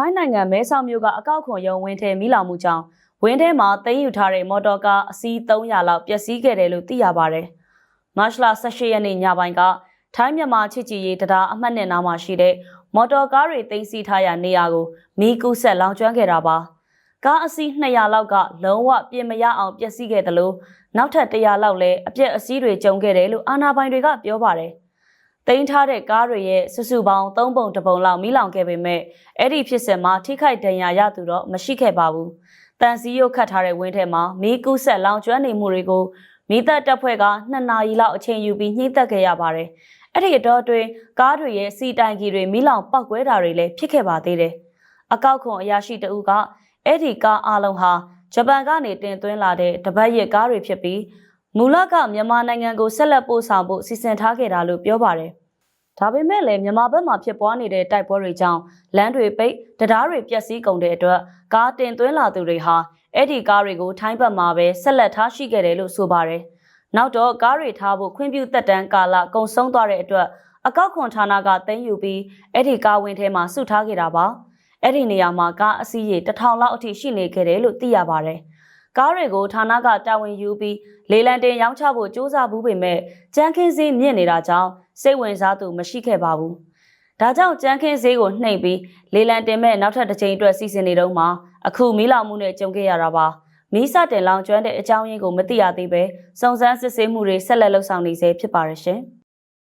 ထိုင်းနိုင်ငံမဲဆောက်မြို့ကအကောက်ခွန်ရုံဝင်းထဲမိလောင်မှုကြောင့်ဝင်းထဲမှာသိမ်းယူထားတဲ့မော်တော်ကားအစီး300လောက်ပျက်စီးခဲ့တယ်လို့သိရပါတယ်။မတ်လ18ရက်နေ့ညပိုင်းကထိုင်းမြန်မာချစ်ကြည်ရေးတရားအမှတ်နဲ့နားမှာရှိတဲ့မော်တော်ကားတွေသိမ်းဆည်းထားရာနေရာကိုမီးကူးဆက်လောင်ကျွမ်းခဲ့တာပါ။ကားအစီး200လောက်ကလုံးဝပြင်မရအောင်ပျက်စီးခဲ့တယ်လို့နောက်ထပ်100လောက်လည်းအပြက်အစည်းတွေကျုံခဲ့တယ်လို့အာဏာပိုင်တွေကပြောပါတယ်။ တင်ထားတဲ့ကားတွေရဲ့စုစုပေါင်း3ပုံတပုံလောက်မိလောင်ခဲ့ပေမဲ့အဲ့ဒီဖြစ်စဉ်မှာထိခိုက်ဒဏ်ရာရသူတော့မရှိခဲ့ပါဘူး။တန်စီရုတ်ခတ်ထားတဲ့ဝင်းထဲမှာမီးကူးဆက်လောင်ကျွမ်းနေမှုတွေကိုမိသက်တပ်ဖွဲ့က2နာရီလောက်အချိန်ယူပြီးညှိသက်ခဲ့ရပါတယ်။အဲ့ဒီအတော့အတွင်းကားတွေရဲ့စီတိုင်ကြီးတွေမိလောင်ပောက်ကွဲတာတွေလည်းဖြစ်ခဲ့ပါသေးတယ်။အကောက်ခွန်အရာရှိတဦးကအဲ့ဒီကားအလုံးဟာဂျပန်ကနေတင်သွင်းလာတဲ့တပတ်ရက်ကားတွေဖြစ်ပြီးမူလကမြန်မာနိုင်ငံကိုဆက်လက်ပို့ဆောင်ဖို့စီစဉ်ထားခဲ့တာလို့ပြောပါတယ်။ ဒါပေမဲ့လည်းမြန်မာဘက်မှာဖြစ်ပွားနေတဲ့တိုက်ပွဲတွေကြောင့်လမ်းတွေပိတ်တရားတွေပျက်စီးကုန်တဲ့အတွက်ကားတင်သွင်းလာသူတွေဟာအဲ့ဒီကားတွေကိုထိုင်းဘက်မှာပဲဆက်လက်ထားရှိခဲ့တယ်လို့ဆိုပါတယ်။နောက်တော့ကားတွေထားဖို့ခွင့်ပြုသက်တမ်းကာလကုန်ဆုံးသွားတဲ့အတွက်အကောက်ခွန်ဌာနကတင်ယူပြီးအဲ့ဒီကားဝင်ထဲမှာစုထားခဲ့တာပါ။အဲ့ဒီနေရာမှာကားအစီးရေတစ်ထောင်လောက်အထိရှိနေခဲ့တယ်လို့သိရပါတယ်။ ကားတွေကိုဌာနကတာဝန်ယူပြီးလေလံတင်ရောင်းချဖို့စ조사ဘူးပေမဲ့ကြမ်းခင်းစည်းမြင့်နေတာကြောင့်စိတ်ဝင်စားသူမရှိခဲ့ပါဘူး။ဒါကြောင့်ကြမ်းခင်းစည်းကိုနှိပ်ပြီးလေလံတင်မဲ့နောက်ထပ်တစ်ချိန်အတွက်စီစဉ်နေတော့မှအခုမီးလောင်မှုနဲ့ကြုံခဲ့ရတာပါ။မီးစတင်လောင်ကျွမ်းတဲ့အကြောင်းရင်းကိုမသိရသေးပဲစုံစမ်းစစ်ဆေးမှုတွေဆက်လက်လုပ်ဆောင်နေဆဲဖြစ်ပါရရှင်။